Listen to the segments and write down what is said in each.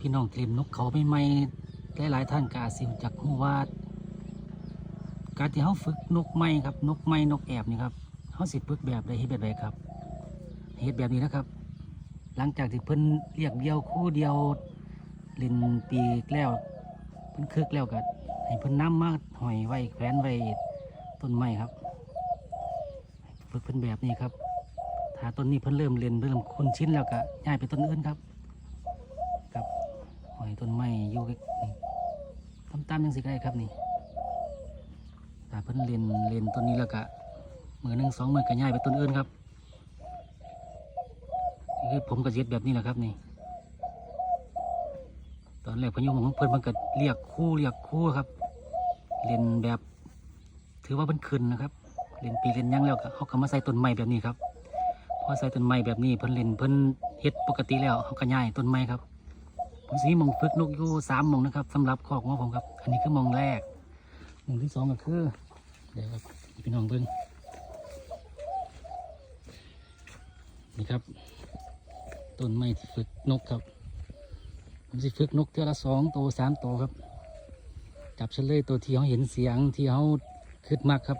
พี่น้องเล่นนกเขาใหม่ๆหลายๆท่านก็อาจสิจักฮู้ว่าการที่เฮาฝึกนกใหม่ครับ นกใหม่นกแอบนี่ครับเฮาสิฝึกแบบใดเฮ็ดแบบใดครับเฮ็ดแบบนี้นะครับ หลังจากที่เพิ่นเรียกเดียวคู่เดียวเล่นปีกแล้ว เพิ่นคึกแล้วก็ให้เพิ่นน้ำมาหอยไว้แขวนไว้ต้นไม้ครับ ฝึกเพิ่นแบบนี้ครับถ้าต้นนี้เพิ่นเริ่มเล่นเริ่มคุ้นชินแล้วก็ย้ายไปต้นอื่นครับ นี่ตามๆจังสิก็ได้ครับนี่ถ้าเพิ่นเล่นเล่นต้นนี้แล้วก็มือหนึ่งสองมือก็ย้ายไปต้นอื่นครับนี่คือผมก็เย็ดแบบนี้แหละครับนี่ ตอนแรกพยุของเพิ่นมันก็เรียกคู่เรียกคู่ครับเล่นแบบ ถือว่าเพิ่นขึ้นนะครับเล่นปีเล่นยังแล้วก็เขาก็มาใส่ต้นไม้แบบนี้ครับพอใส่ต้นไม้แบบนี้เพิ่นเล่นเพิ่นเฮ็ดปกติแล้วเขาก็ย้ายต้นไม้ครับ ผมสีมองฝึกนกอยู่สามมองนะครับสำหรับคอกของผมครับ อันนี้คือมองแรกมองที่สองก็คือเดี๋ยวครับพี่น้องเบิ่งนี่ครับต้นไม้ที่ฝึกนกครับ ผมสิฝึกนกเท่าละสองตัวสามตัวครับ จับเฉลยตัวที่เขาเห็นเสียงที่เขาคืดมากครับ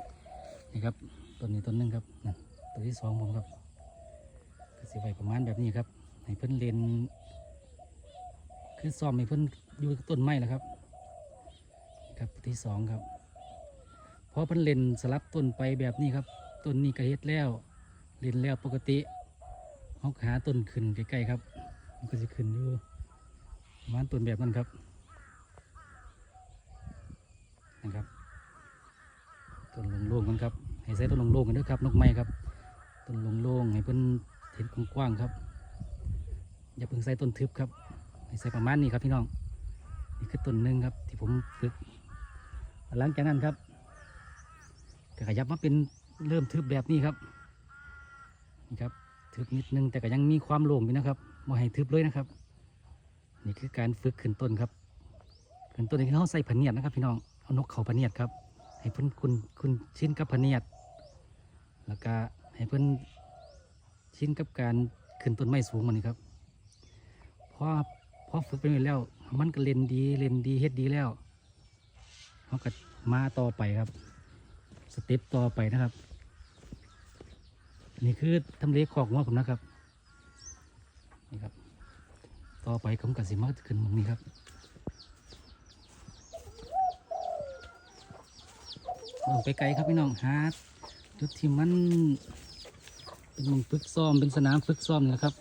นี่ครับต้นนี้ต้นหนึงครับนั่นตัวที่สองผมครับก็สิไว้ประมาณแบบนี้ครับให้เพิ่นเรียน คือซ้อมให้เพิ่นอยู่ต้นไม้แหละครับ ครับที่สองครับพอเพิ่นเล่นสลับต้นไปแบบนี้ครับต้นนี้ก็เฮ็ดแล้วเล่นแล้วปกติเขาก็หาต้นขึ้นใกล้ๆครับ มันก็จะขึ้นอยู่ประมาณต้นแบบนั้นครับนะครับต้นโล่งๆกันครับให้ใส่ต้นโล่งๆกันด้วยครับนกไม้ครับต้นโล่งๆให้เพิ่นเห็นกว้างๆครับ อย่าเพิ่งใส่ต้นทึบครับ ใส่ประมาณนี้ครับพี่น้องนี่คือต้นหนึ่งครับ ที่ผมฝึก หลังจากนั้นครับก็ขยับมาเป็นเริ่มทึบแบบนี้ครับนี่ครับทึบนิดนึงแต่ก็ยังมีความโล่งอยู่นะครับไม่ให้ทึบเลยนะครับ นี่คือการฝึกขึ้นต้นครับขึ้นต้นนี่คือเขาใส่พะเนียดนะครับ พี่น้องเอานกเขาพะเนียดครับ ให้เพิ่นคุณคุณชินกับพะเนียด แล้วก็ให้เพิ่นชินกับการขึ้นต้นไม้สูงมันนี่ครับพอ พอฝึกไปแล้ว มันก็เล่นดีเล่นดีเฮ็ดดีแล้วเขาก็มาต่อไปครับ สเต็ปต่อไปนะครับ นี่คือทำเลขอกหัวผมนะครับนี่ครับ ต่อไปผมกับสิมาขึ้นมองนี้ครับลงไปไกลครับพี่น้องหาจุดที่มันเป็นม้องฝึกซ้อมเป็นสนามฝึกซ้อมนะครับ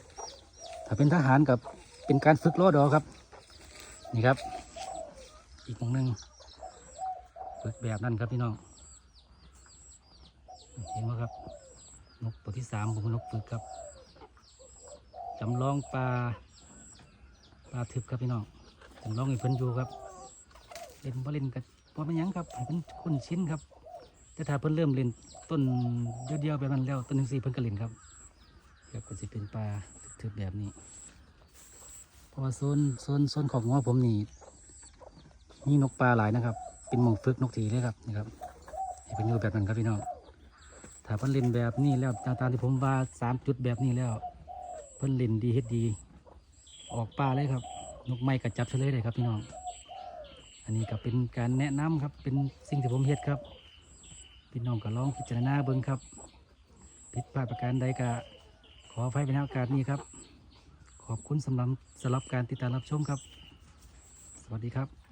ถ้าเป็นทหารกับ เป็นการฝึกล้อดอครับ นี่ครับ อีกมองหนึ่งฝึกแบบนั้นครับพี่น้อง เห็นไหมครับ นกตัวที่สามผมเป็นนกฝึกครับจำลองปลาปลาทึบครับพี่น้องจำลองให้เพิ่นอยู่ครับเล่นบ่เล่นกับบ่เป็นหยังครับให้เพิ่นคุ้นชินครับ แต่ถ้าเพิ่นเริ่มเล่นต้นเดียวๆแบบนั้นแล้วต้นหนึ่งสี่เพิ่นก็เล่นครับ ครับก็สิเป็นปลาทึบแบบนี้ ราะว่าโซนโซนโซนของหัวผมนี่มีนกปลาหลายนะครับ เป็นหมองฝึกนกทีเลยครับนี่ครับให้เพิ่นอยู่แบบนั้นครับพี่น้องถ้าเพิ่นเล่นแบบนี้แล้วตามตาที่ผมว่าสามจุดแบบนี้แล้ว เพิ่นเล่นดีเฮ็ดดี ออกป่าเลยครับ นกไม้กระจับเฉลยเลยครับพี่น้อง อันนี้ก็เป็นการแนะนำครับ เป็นสิ่งที่ผมเฮ็ดครับ พี่น้องก็ลองพิจารณาเบิ่งครับผิดพลาดประการใดก็ขออภัยเป็นโอกาสนี้ครับ ขอบคุณสำหรับสำหรับการติดตามรับชมครับ สวัสดีครับ